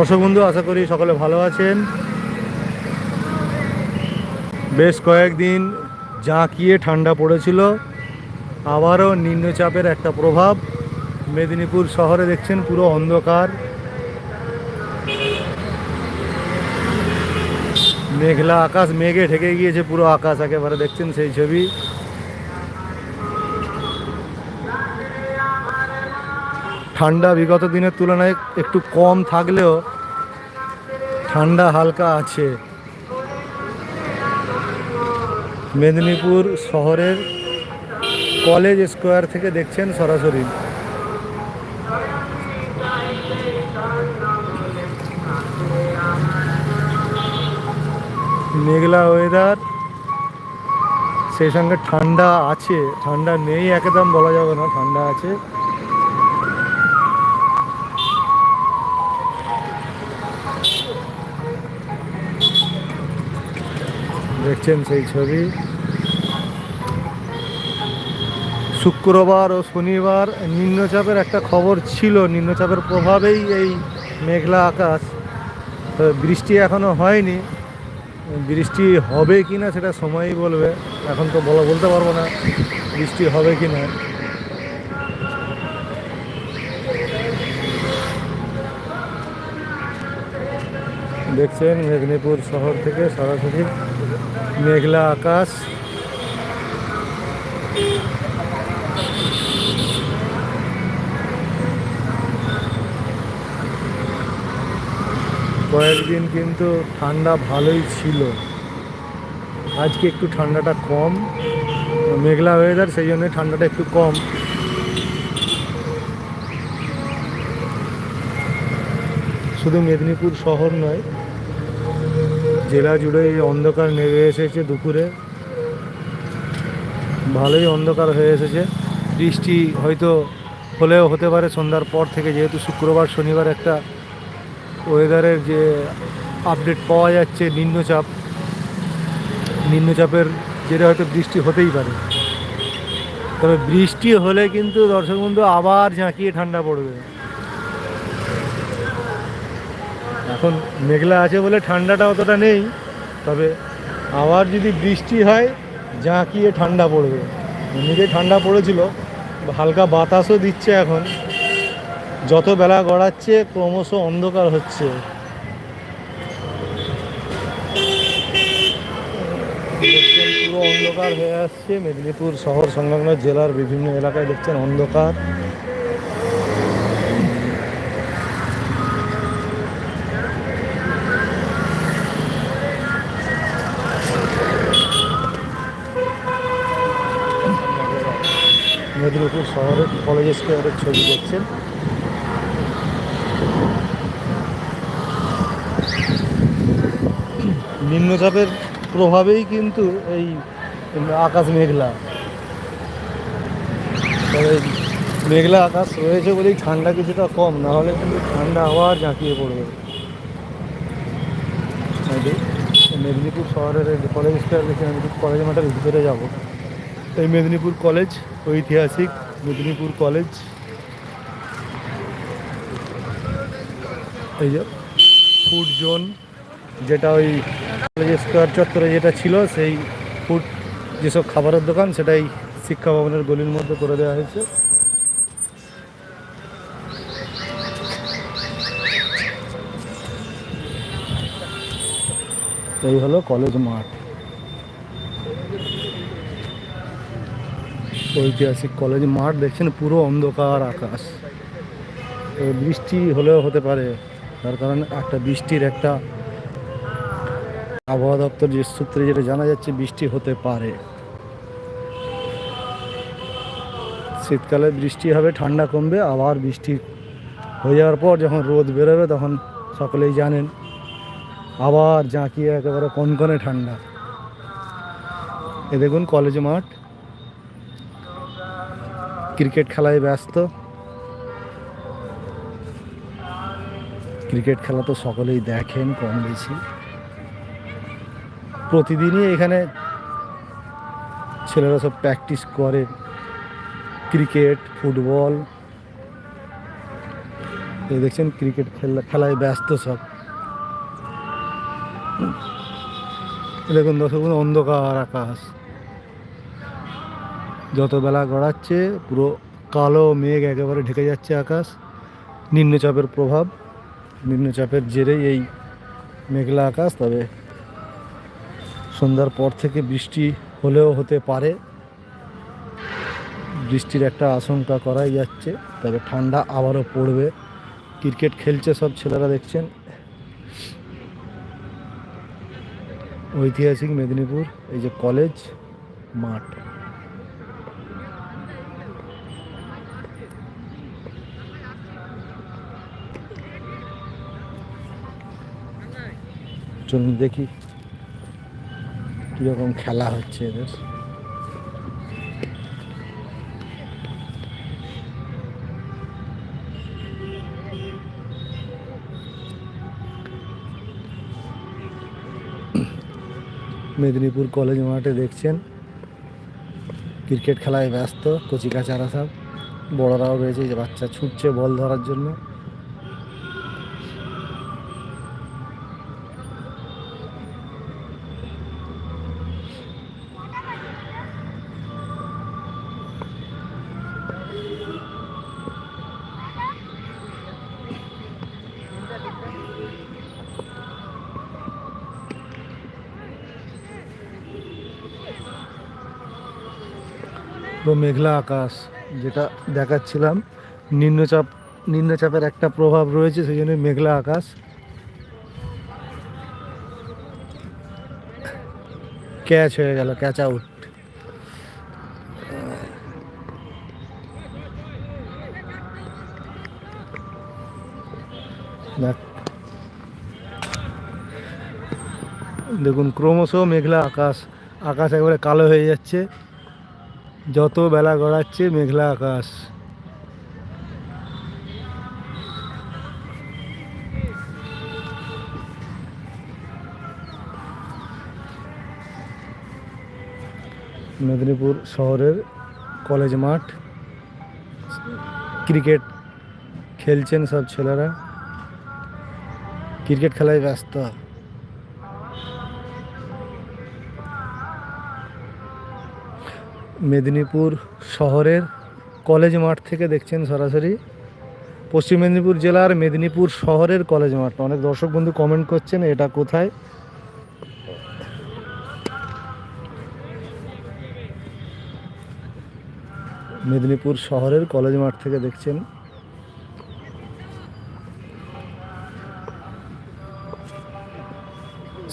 দর্শক বন্ধু আশা করি সকলে ভালো আছেন। বেশ কয়েকদিন জাঁকিয়ে ঠান্ডা পড়েছিল। আবারও নিম্নচাপের একটা প্রভাব। মেদিনীপুর শহরে দেখছেন পুরো অন্ধকার। মেঘলা আকাশ, মেঘে ঢেকে গিয়েছে পুরো আকাশ, একেবারে দেখছেন সেই ছবি। ঠান্ডা বিগত দিনের তুলনায় একটু কম থাকলেও ঠান্ডা হালকা আছে। মেদিনীপুর শহরের কলেজ স্কোয়ার থেকে দেখছেন সরাসরি। মেঘলা ওয়েদার সেই সঙ্গে ঠান্ডা আছে, ঠান্ডা নেই একদম বলা যাবে না, ঠান্ডা আছে। দেখছেন সেই ছবি। শুক্রবার ও শনিবার নিম্নচাপের একটা খবর ছিল। নিম্নচাপের প্রভাবেই এই মেঘলা আকাশ। বৃষ্টি এখনও হয়নি। বৃষ্টি হবে কি না সেটা সময়ই বলবে। এখন তো বলা বলতে পারব না বৃষ্টি হবে কি না দেখছেন মেদিনীপুর শহর থেকে সরাসরি মেঘলা আকাশ। কয়েকদিন কিন্তু ঠান্ডা ভালোই ছিল। আজকে একটু ঠান্ডাটা কম। মেঘলা ওয়েদার সেই জন্য ঠান্ডাটা একটু কম। শুধু মেদিনীপুর শহর নয় জেলা জুড়ে এই অন্ধকার নেমে এসেছে দুপুরে। ভালোই অন্ধকার হয়ে এসেছে। বৃষ্টি হয়তো হলেও হতে পারে সন্ধ্যার পর থেকে, যেহেতু শুক্রবার, শনিবার একটা ওয়েদারের যে আপডেট পাওয়া যাচ্ছে নিম্নচাপ, নিম্নচাপের জেরে হয়তো বৃষ্টি হতেই পারে। তবে বৃষ্টি হলে কিন্তু দর্শক বন্ধু আবার ঝাঁকিয়ে ঠান্ডা পড়বে। এখন মেঘলা আছে বলে ঠান্ডাটা অতটা নেই, তবে আবার যদি বৃষ্টি হয় জাঁকিয়ে ঠান্ডা পড়বে। এমনিতেই ঠান্ডা পড়েছিল হালকা বাতাসও দিচ্ছে এখন। যত বেলা গড়াচ্ছে, ক্রমশ অন্ধকার হচ্ছে। পুরো অন্ধকার হয়ে আসছে। মেদিনীপুর শহর সংলগ্ন জেলার বিভিন্ন এলাকায় দেখছেন অন্ধকার। মেদিনীপুর শহরের কলেজ স্কোয়ারের ছবি দেখছেন। নিম্নচাপের প্রভাবেই কিন্তু এই আকাশ মেঘলা। তবে মেঘলা আকাশ রয়েছে বলেই ঠান্ডা কিছুটা কম, না হলে কিন্তু ঠান্ডা আবার ঝাঁকিয়ে পড়বে। মেদিনীপুর শহরের কলেজ স্কোয়ার দেখে আমি কলেজ মাঠের ভিতরে যাব। এই মেদিনীপুর কলেজ ঐতিহাসিক মেদিনীপুর কলেজ। এই যে ফুড জোন, যেটা ওই কলেজ স্কোয়ার চত্বরে যেটা ছিল, সেই ফুড যেসব খাবারের দোকান, সেটাই শিক্ষা ভবনের গলির মধ্যে করে দেওয়া হয়েছে। এই হলো কলেজ মাঠ। ঐতিহাসিক কলেজ। মাঠ দেখছেন পুরো অন্ধকার আকাশ। বৃষ্টি হলেও হতে পারে, তার কারণ একটা বৃষ্টির একটা আবহাওয়া দপ্তর যে সূত্রে যেটা জানা যাচ্ছে বৃষ্টি হতে পারে। শীতকালে বৃষ্টি হবে, ঠান্ডা কমবে, আবার বৃষ্টি হয়ে যাওয়ার পর যখন রোদ বেরোবে তখন সকলেই জানেন, আবার জাঁকিয়ে একেবারে কনকনে ঠান্ডা। এ দেখুন কলেজ মাঠ। ক্রিকেট খেলায় ব্যস্ত। ক্রিকেট খেলা তো সকলেই দেখেন কম বেশি। প্রতিদিনই এখানে ছেলেরা সব প্র্যাকটিস করে। Cricket, football. দেখছেন ক্রিকেট খেলা, খেলায় ব্যস্ত সব। দেখুন দর্শক অন্ধকার আকাশ। যত বেলা গড়াচ্ছে, পুরো কালো মেঘ একেবারে ঢেকে যাচ্ছে আকাশ। নিম্নচাপের প্রভাব, নিম্নচাপের জেরেই এই মেঘলা আকাশ। তবে সন্ধ্যার পর থেকে বৃষ্টি হলেও হতে পারে। বৃষ্টির একটা আশঙ্কা করাই যাচ্ছে, তবে ঠান্ডা আবারও পড়বে। ক্রিকেট খেলছে সব ছেলেরা, দেখছেন? ঐতিহাসিক মেদিনীপুর, এই যে কলেজ মাঠ। চলুন দেখি কীরকম খেলা হচ্ছে এদের। মেদিনীপুর কলেজ মাঠে দেখছেন, ক্রিকেট খেলায় ব্যস্ত, কচিকাচারা সব, বড়রাও রয়েছে যে বাচ্চা ছুটছে বল ধরার জন্য। মেঘলা আকাশ যেটা দেখাচ্ছিলাম। নিম্নচাপ, নিম্নচাপের একটা প্রভাব রয়েছে সেই জন্য মেঘলা আকাশ। ক্যাচ হয়ে গেল, ক্যাচ আউট। দেখ। দেখুন, ক্রমশ মেঘলা আকাশ আকাশ একবারে কালো হয়ে যাচ্ছে। যত বেলা গড়াচ্ছে মেঘলা আকাশ। মেদিনীপুর শহরের কলেজ মাঠ, ক্রিকেট খেলছেন সব ছেলেরা। ক্রিকেট খেলায় ব্যস্ত। মেদিনীপুর শহরের কলেজ মাঠ থেকে দেখছেন সরাসরি। পশ্চিম মেদিনীপুর জেলার মেদিনীপুর শহরের কলেজ মাঠ। অনেক দর্শক বন্ধু কমেন্ট করছেন, এটা কোথায়? মেদিনীপুর শহরের কলেজ মাঠ থেকে দেখছেন।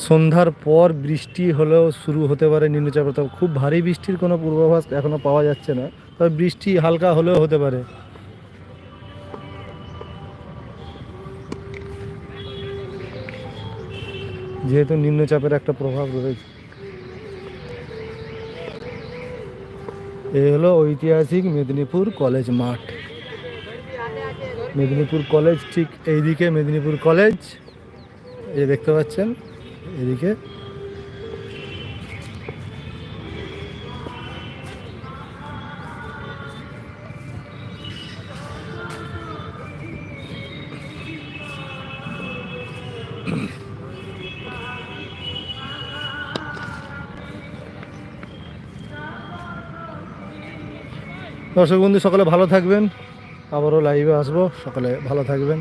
সন্ধ্যার পর বৃষ্টি হলেও শুরু হতে পারে নিম্নচাপের তবে খুব ভারী বৃষ্টির কোনো পূর্বাভাস এখনও পাওয়া যাচ্ছে না। তবে বৃষ্টি হালকা হলেও হতে পারে। যেহেতু নিম্নচাপের একটা প্রভাব রয়েছে। এই হলো ঐতিহাসিক মেদিনীপুর কলেজ মাঠ। মেদিনীপুর কলেজ ঠিক এইদিকে, মেদিনীপুর কলেজ। এই দেখতে পাচ্ছেন এদিকে। দর্শক বন্ধু সকলে ভালো থাকবেন। আবারও লাইভে আসব। সকলে ভালো থাকবেন।